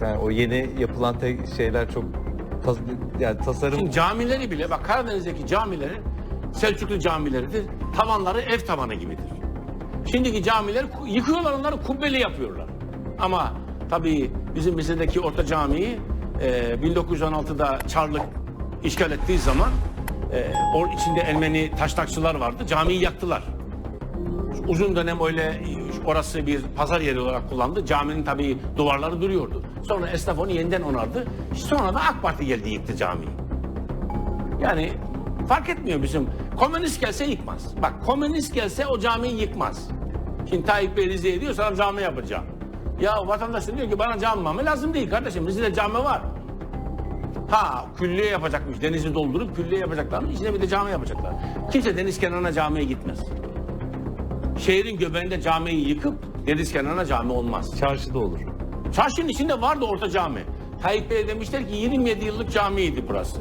Yani o yeni yapılan te- şeyler çok tas- yani tasarım Şimdi camileri bile bak Karadeniz'deki camilerin Selçuklu camileridir. Tavanları ev tavanı gibidir. Şimdiki camileri ku- yıkıyorlar onları kubbeli yapıyorlar. Ama tabii bizim Lise'deki orta camiyi e, 1916'da Çarlık işgal ettiği zaman e, or içinde Ermeni taşnakçılar vardı. Camiyi yaktılar. Uzun dönem öyle orası bir pazar yeri olarak kullandı. Caminin tabii duvarları duruyordu. Sonra esnaf onu yeniden onardı. Sonra da AK Parti geldi yıktı camiyi. Yani fark etmiyor bizim. Komünist gelse yıkmaz. Bak komünist gelse o camiyi yıkmaz. Şimdi Tayyip Bey Rize'ye diyor sana cami yapacağım. Ya vatandaş da diyor ki bana cami mami lazım değil kardeşim. Rize'de cami var. Ha külliye yapacakmış. Denizi doldurup külliye yapacaklarmış. İçine bir de cami yapacaklar. Kimse deniz kenarına camiye gitmez. Şehrin göbeğinde camiyi yıkıp deniz kenarına cami olmaz. çarşıda olur. Çarşının içinde vardı orta cami. Tayyip Bey demişler ki 27 yıllık camiydi burası.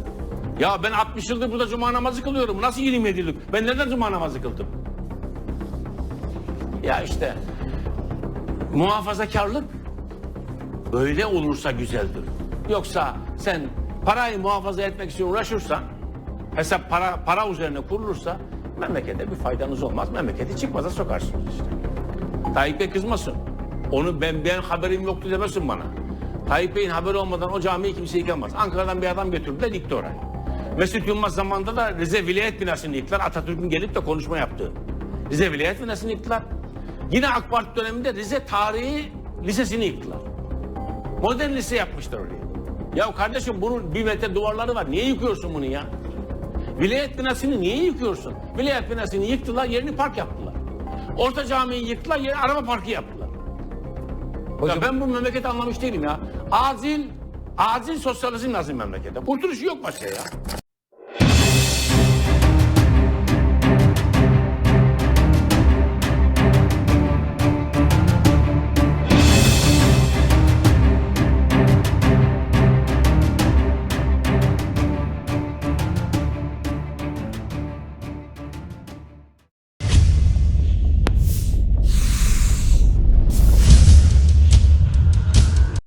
Ya ben 60 yıldır burada cuma namazı kılıyorum. Nasıl 27 yıllık? Ben nereden cuma namazı kıldım? Ya işte muhafazakarlık böyle olursa güzeldir. Yoksa sen parayı muhafaza etmek için uğraşırsan hesap para para üzerine kurulursa memlekete bir faydanız olmaz. Memleketi çıkmaza sokarsınız işte. Tayyip Bey kızmasın. Onu ben ben haberim yoktu demesin bana. Tayyip Bey'in haberi olmadan o camiyi kimse yıkamaz. Ankara'dan bir adam götürdüler yıktı orayı. Mesut Yılmaz zamanında da Rize Vilayet binasını yıktılar. Atatürk'ün gelip de konuşma yaptığı. Rize Vilayet binasını yıktılar. Yine AK Parti döneminde Rize Tarihi Lisesi'ni yıktılar. Modern lise yapmışlar orayı. Ya kardeşim bunun bir metre duvarları var. Niye yıkıyorsun bunu ya? Vilayet binasını niye yıkıyorsun? Vilayet binasını yıktılar, yerini park yaptılar. Orta camiyi yıktılar, yeri araba parkı yaptılar. Hocam Ya ben bu memleketi anlamış değilim ya. Acil, acil sosyalizm lazım memlekete. Kurtuluşu yok başka ya.